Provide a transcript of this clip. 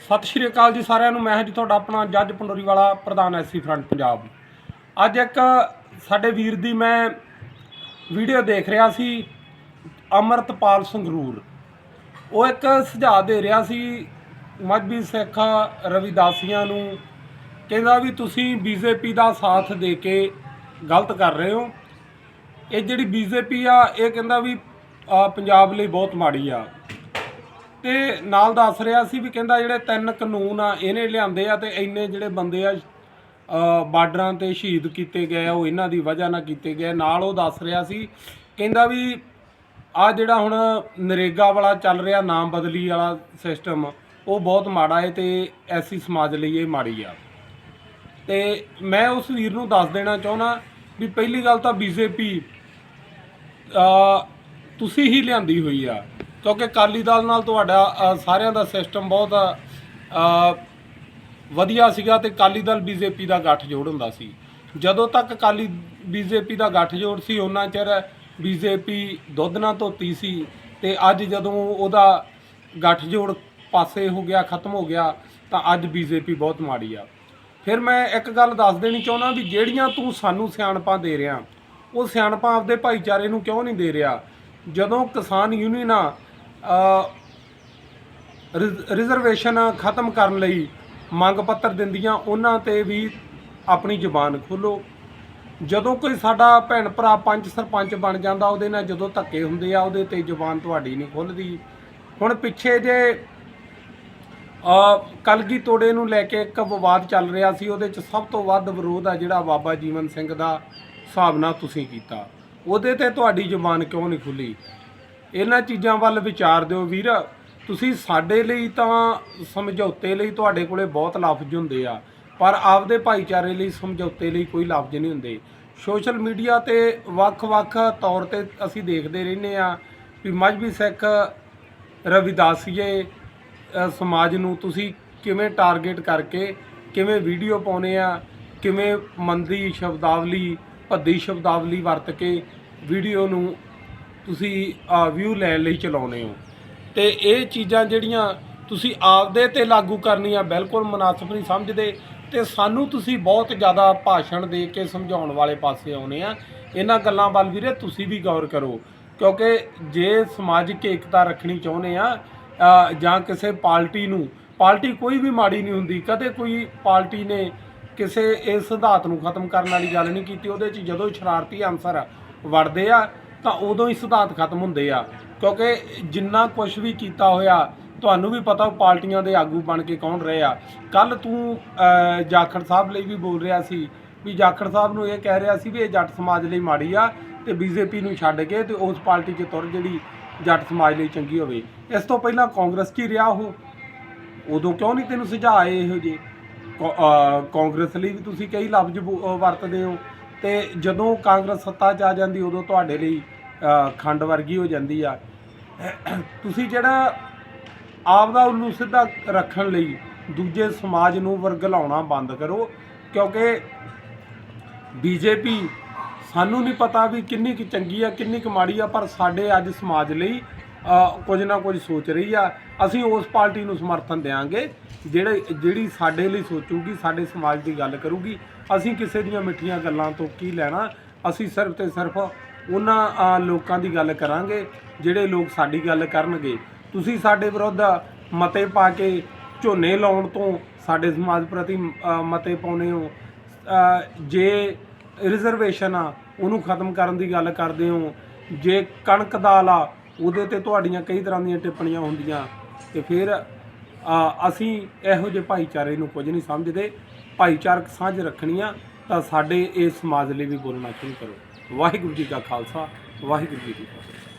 ਸਤਿ ਸ਼੍ਰੀ ਅਕਾਲ ਜੀ ਸਾਰਿਆਂ ਨੂੰ। ਮੈਂ ਹਾਂ ਜੀ ਤੁਹਾਡਾ ਆਪਣਾ ਜੱਜ ਪੰਡੋਰੀ ਵਾਲਾ ਪ੍ਰਧਾਨ ਐਸਸੀ ਫਰੰਟ ਪੰਜਾਬ। ਅੱਜ ਇੱਕ ਸਾਡੇ ਵੀਰ ਦੀ ਮੈਂ ਵੀਡੀਓ ਦੇਖ ਰਿਹਾ ਸੀ, ਅਮਰਤਪਾਲ ਸੰਗਰੂਰ। ਉਹ ਇੱਕ ਸੁਝਾਅ ਦੇ ਰਿਹਾ ਸੀ ਮਜਬੀ ਸਿੱਖ ਰਵਿਦਾਸੀਆਂ ਨੂੰ ਕਹਿੰਦਾ ਵੀ ਤੁਸੀਂ ਬੀਜੇਪੀ ਦਾ ਸਾਥ ਦੇ ਕੇ ਗਲਤ ਕਰ ਰਹੇ ਹੋ। ਇਹ ਜਿਹੜੀ ਬੀਜੇਪੀ ਆ, ਇਹ ਕਹਿੰਦਾ ਵੀ ਪੰਜਾਬ ਲਈ ਬਹੁਤ ਮਾੜੀ ਆ। ਤੇ ਨਾਲ ਦੱਸ ਰਿਹਾ ਸੀ ਵੀ ਕਹਿੰਦਾ ਜਿਹੜੇ ਤਿੰਨ ਕਾਨੂੰਨ ਆ ਇਹਨੇ ਲਿਆਂਦੇ ਆ ਤੇ ਇੰਨੇ ਜਿਹੜੇ ਬੰਦੇ ਆ ਅ, ਬਾਰਡਰਾਂ ਤੇ ਸ਼ਹੀਦ ਕੀਤੇ ਗਏ ਆ ਉਹ ਇਹਨਾਂ ਦੀ ਵਜ੍ਹਾ ਨਾਲ ਕੀਤੇ ਗਏ ਨਾਲ ਉਹ ਦੱਸ ਰਿਹਾ ਸੀ ਕਹਿੰਦਾ ਵੀ ਆ ਜਿਹੜਾ ਹੁਣ ਨਰੇਗਾ ਵਾਲਾ ਚੱਲ ਰਿਹਾ ਨਾਮ ਬਦਲੀ ਵਾਲਾ ਸਿਸਟਮ ਉਹ ਬਹੁਤ ਮਾੜਾ ਹੈ ਤੇ ਐਸੀ ਸਮਾਜ ਲਈ ਇਹ ਮਾੜੀ ਆ। ਤੇ ਮੈਂ ਉਸ ਵੀਰ ਨੂੰ ਦੱਸ ਦੇਣਾ ਚਾਹੁੰਦਾ ਵੀ ਪਹਿਲੀ ਗੱਲ ਤਾਂ ਬੀਜੇਪੀ ਅ, ਤੁਸੀਂ ਹੀ ਲਿਆਂਦੀ ਹੋਈ ਆ। ਕਿਉਂਕਿ ਅਕਾਲੀ ਦਲ ਨਾਲ ਤੁਹਾਡਾ ਸਾਰਿਆਂ ਦਾ ਸਿਸਟਮ ਬਹੁਤ ਵਧੀਆ ਸੀਗਾ ਤੇ ਅਕਾਲੀ ਦਲ ਬੀਜੇਪੀ ਦਾ ਗੱਠਜੋੜ ਹੁੰਦਾ ਸੀ। ਜਦੋਂ ਤੱਕ ਅਕਾਲੀ ਬੀਜੇਪੀ ਦਾ ਗੱਠਜੋੜ ਸੀ, ਉਹਨਾਂ ਚਿਰ ਬੀਜੇਪੀ ਦੁੱਧ ਨਾਲ ਧੋਤੀ ਸੀ ਤੇ ਅੱਜ ਜਦੋਂ ਉਹਦਾ ਗੱਠਜੋੜ ਪਾਸੇ ਹੋ ਗਿਆ, ਖਤਮ ਹੋ ਗਿਆ, ਤਾਂ ਅੱਜ ਬੀਜੇਪੀ ਬਹੁਤ ਮਾੜੀ ਆ। ਫਿਰ ਮੈਂ ਇੱਕ ਗੱਲ ਦੱਸ ਦੇਣੀ ਚਾਹੁੰਦਾ ਵੀ ਜਿਹੜੀਆਂ ਤੂੰ ਸਾਨੂੰ ਸਿਆਣਪਾਂ ਦੇ ਰਿਹਾ, ਉਹ ਸਿਆਣਪਾਂ ਆਪਦੇ ਭਾਈਚਾਰੇ ਨੂੰ ਕਿਉਂ ਨਹੀਂ ਦੇ ਰਿਹਾ? ਜਦੋਂ ਕਿਸਾਨ ਯੂਨੀਅਨਾਂ ਰਿਜ਼ਰਵੇਸ਼ਨ ਖਤਮ ਕਰਨ ਲਈ ਮੰਗ ਪੱਤਰ ਦਿੰਦੀਆਂ, ਉਹਨਾਂ ਤੇ ਵੀ ਆਪਣੀ ਜ਼ੁਬਾਨ ਖੋਲੋ। ਜਦੋਂ ਕੋਈ ਸਾਡਾ ਭੈਣ ਭਰਾ ਪੰਚ ਸਰਪੰਚ ਬਣ ਜਾਂਦਾ, ਉਹਦੇ ਨਾਲ ਜਦੋਂ ਧੱਕੇ ਹੁੰਦੇ ਆ, ਉਹਦੇ ਤੇ ਜ਼ੁਬਾਨ ਤੁਹਾਡੀ ਨਹੀਂ ਖੁੱਲਦੀ। ਹੁਣ ਪਿੱਛੇ ਜੇ ਕਲਗੀ ਤੋੜੇ ਨੂੰ ਲੈ ਕੇ ਇੱਕ ਵਿਵਾਦ ਚੱਲ ਰਿਹਾ ਸੀ, ਉਹਦੇ ਚ ਸਭ ਤੋਂ ਵੱਧ ਵਿਰੋਧ ਆ ਜਿਹੜਾ ਬਾਬਾ ਜੀਵਨ ਸਿੰਘ ਦਾ ਹਿਸਾਬ ਨਾਲ ਤੁਸੀਂ ਕੀਤਾ। ਉਹਦੇ ਤੇ ਤੁਹਾਡੀ ਜ਼ੁਬਾਨ ਕਿਉਂ ਨਹੀਂ ਖੁੱਲੀ? ਇਹਨਾਂ ਚੀਜ਼ਾਂ ਵੱਲ ਵਿਚਾਰ ਦਿਓ ਵੀਰ। ਤੁਸੀਂ ਸਾਡੇ ਲਈ ਤਾਂ ਸਮਝੌਤੇ ਲਈ ਤੁਹਾਡੇ ਕੋਲੇ ਬਹੁਤ ਲਫ਼ਜ਼ ਹੁੰਦੇ ਆ, ਪਰ ਆਪਦੇ ਭਾਈਚਾਰੇ ਲਈ ਸਮਝੌਤੇ ਲਈ ਕੋਈ ਲਫ਼ਜ਼ ਨਹੀਂ ਹੁੰਦੇ। ਸੋਸ਼ਲ ਮੀਡੀਆ ਤੇ ਵੱਖ-ਵੱਖ ਤੌਰ ਤੇ ਅਸੀਂ ਦੇਖਦੇ ਰਹਿੰਦੇ ਆ ਵੀ ਮਜਬੀ ਸਿੱਖ ਰਵਿਦਾਸੀਏ ਸਮਾਜ ਨੂੰ ਤੁਸੀਂ ਕਿਵੇਂ ਟਾਰਗੇਟ ਕਰਕੇ ਕਿਵੇਂ ਵੀਡੀਓ ਪਾਉਨੇ ਆ, ਕਿਵੇਂ ਮੰਦੀ ਸ਼ਬਦਾਵਲੀ, ਭੱਦੀ ਸ਼ਬਦਾਵਲੀ ਵਰਤ ਕੇ ਵੀਡੀਓ ਨੂੰ ਤੁਸੀਂ ਵਿਊ ਲੈਣ ਲਈ ਚਲਾਉਨੇ ਹੋ। ਤੇ ਇਹ ਚੀਜ਼ਾਂ ਜਿਹੜੀਆਂ ਤੁਸੀਂ ਆਪਦੇ ਤੇ ਲਾਗੂ ਕਰਨੀਆਂ ਬਿਲਕੁਲ ਮੁਨਾਸਬ ਨਹੀਂ ਸਮਝਦੇ ਤੇ ਸਾਨੂੰ ਤੁਸੀਂ ਬਹੁਤ ਜ਼ਿਆਦਾ ਭਾਸ਼ਣ ਦੇ ਕੇ ਸਮਝਾਉਣ ਵਾਲੇ ਪਾਸੇ ਆਉਨੇ ਆ। ਇਹਨਾਂ ਗੱਲਾਂ ਵੱਲ ਵੀਰੇ ਤੁਸੀਂ ਵੀ ਗੌਰ ਕਰੋ, ਕਿਉਂਕਿ ਜੇ ਸਮਾਜਿਕ ਏਕਤਾ ਰੱਖਣੀ ਚਾਹੁੰਦੇ ਆ ਜਾਂ ਕਿਸੇ ਪਾਰਟੀ ਨੂੰ, ਪਾਰਟੀ ਕੋਈ ਵੀ ਮਾੜੀ ਨਹੀਂ ਹੁੰਦੀ, ਕਦੇ ਕੋਈ ਪਾਰਟੀ ਨੇ ਕਿਸੇ ਇਸ ਸਿਧਾਂਤ ਨੂੰ ਖਤਮ ਕਰਨ ਵਾਲੀ ਗੱਲ ਨਹੀਂ ਕੀਤੀ, ਉਹਦੇ 'ਚ ਜਦੋਂ ਸ਼ਰਾਰਤੀ ਅਨਸਰ ਵੜਦੇ ਆ ਤਾਂ ਉਦੋਂ ਹੀ ਸਿਧਾਂਤ ਖਤਮ ਹੁੰਦੇ ਆ। ਕਿਉਂਕਿ ਜਿੰਨਾ ਕੁਝ ਵੀ ਕੀਤਾ ਹੋਇਆ, ਤੁਹਾਨੂੰ ਵੀ ਪਤਾ ਉਹ ਪਾਰਟੀਆਂ ਦੇ ਆਗੂ ਬਣ ਕੇ ਕੌਣ ਰਹੇ ਆ। ਕੱਲ ਤੂੰ ਜਾਖੜ ਸਾਹਿਬ ਲਈ ਵੀ ਬੋਲ ਰਿਹਾ ਸੀ ਵੀ ਜਾਖੜ ਸਾਹਿਬ ਨੂੰ ਇਹ ਕਹਿ ਰਿਹਾ ਸੀ ਵੀ ਇਹ ਜੱਟ ਸਮਾਜ ਲਈ ਮਾੜੀ ਆ ਤੇ ਬੀਜੇਪੀ ਨੂੰ ਛੱਡ ਕੇ ਤੇ ਉਸ ਪਾਰਟੀ 'ਚ ਤੁਰ ਜਿਹੜੀ ਜੱਟ ਸਮਾਜ ਲਈ ਚੰਗੀ ਹੋਵੇ। ਇਸ ਤੋਂ ਪਹਿਲਾਂ ਕਾਂਗਰਸ 'ਚ ਹੀ ਰਿਹਾ ਉਹ। ਉਦੋਂ ਕਿਉਂ ਨਹੀਂ ਤੈਨੂੰ ਸੁਝਾਏ ਇਹੋ ਜਿਹੇ? ਕਾਂਗਰਸ ਲਈ ਵੀ ਤੁਸੀਂ ਕਈ ਲਫ਼ਜ਼ ਬੋ- ਵਰਤਦੇ ਹੋ। ਤੇ ਜਦੋਂ ਕਾਂਗਰਸ ਸੱਤਾ 'ਚ ਆ ਜਾਂਦੀ, ਉਦੋਂ ਤੁਹਾਡੇ ਲਈ ਖੰਡ ਵਰਗੀ ਹੋ ਜਾਂਦੀ ਆ। ਤੁਸੀਂ ਜਿਹੜਾ ਆਪ ਦਾ ਉਹਨੂੰ ਸਿੱਧਾ ਰੱਖਣ ਲਈ ਦੂਜੇ ਸਮਾਜ ਨੂੰ ਵਰਗਲਾਉਣਾ ਬੰਦ ਕਰੋ, ਕਿਉਂਕਿ ਬੀਜੇਪੀ ਸਾਨੂੰ ਨਹੀਂ ਪਤਾ ਵੀ ਕਿੰਨੀ ਕੁ ਚੰਗੀ ਆ, ਕਿੰਨੀ ਕੁ ਮਾੜੀ ਆ, ਪਰ ਸਾਡੇ ਅੱਜ ਸਮਾਜ ਲਈ ਕੁਝ ਨਾ ਕੁਝ ਸੋਚ ਰਹੀ ਆ। ਅਸੀਂ ਉਸ ਪਾਰਟੀ ਨੂੰ ਸਮਰਥਨ ਦੇਵਾਂਗੇ ਜਿਹੜੇ, ਜਿਹੜੀ ਸਾਡੇ ਲਈ ਸੋਚੂਗੀ, ਸਾਡੇ ਸਮਾਜ ਦੀ ਗੱਲ ਕਰੂਗੀ। ਅਸੀਂ ਕਿਸੇ ਦੀਆਂ ਮਿੱਠੀਆਂ ਗੱਲਾਂ ਤੋਂ ਕੀ ਲੈਣਾ? ਅਸੀਂ ਸਿਰਫ ਤੇ ਸਿਰਫ ਉਹਨਾਂ ਲੋਕਾਂ ਦੀ ਗੱਲ ਕਰਾਂਗੇ, ਜਿਹੜੇ ਲੋਕ ਸਾਡੀ ਗੱਲ ਕਰਨਗੇ। ਤੁਸੀਂ ਸਾਡੇ ਵਿਰੁੱਧ ਮਤੇ ਪਾ ਕੇ ਝੋਨੇ ਲਾਉਣ ਤੋਂ ਸਾਡੇ ਸਮਾਜ ਪ੍ਰਤੀ ਮਤੇ ਪਾਉਨੇ ਹੋ। ਜੇ ਰਿਜ਼ਰਵੇਸ਼ਨ ਆ, ਉਹਨੂੰ ਖਤਮ ਕਰਨ ਦੀ ਗੱਲ ਕਰਦੇ ਹੋ। ਜੇ ਕਣਕ ਦਾਲ ਆ, ਉਹਦੇ ਤੇ ਤੁਹਾਡੀਆਂ ਕਈ ਤਰ੍ਹਾਂ ਦੀਆਂ ਟਿੱਪਣੀਆਂ ਹੁੰਦੀਆਂ। ਤੇ ਫਿਰ ਅਸੀਂ ਇਹੋ ਜਿਹੇ ਭਾਈਚਾਰੇ ਨੂੰ ਕੁਝ ਨਹੀਂ ਸਮਝਦੇ। ਭਾਈਚਾਰਕ ਸਾਂਝ ਰੱਖਣੀ ਆ, ਤਾਂ ਸਾਡੇ ਇਸ ਸਮਾਜ ਲਈ ਵੀ ਬੋਲਣਾ ਸ਼ੁਰੂ ਕਰੋ। ਵਾਹਿਗੁਰੂ ਜੀ ਕਾ ਖਾਲਸਾ, ਵਾਹਿਗੁਰੂ ਜੀ ਕੀ ਫਤਿਹ।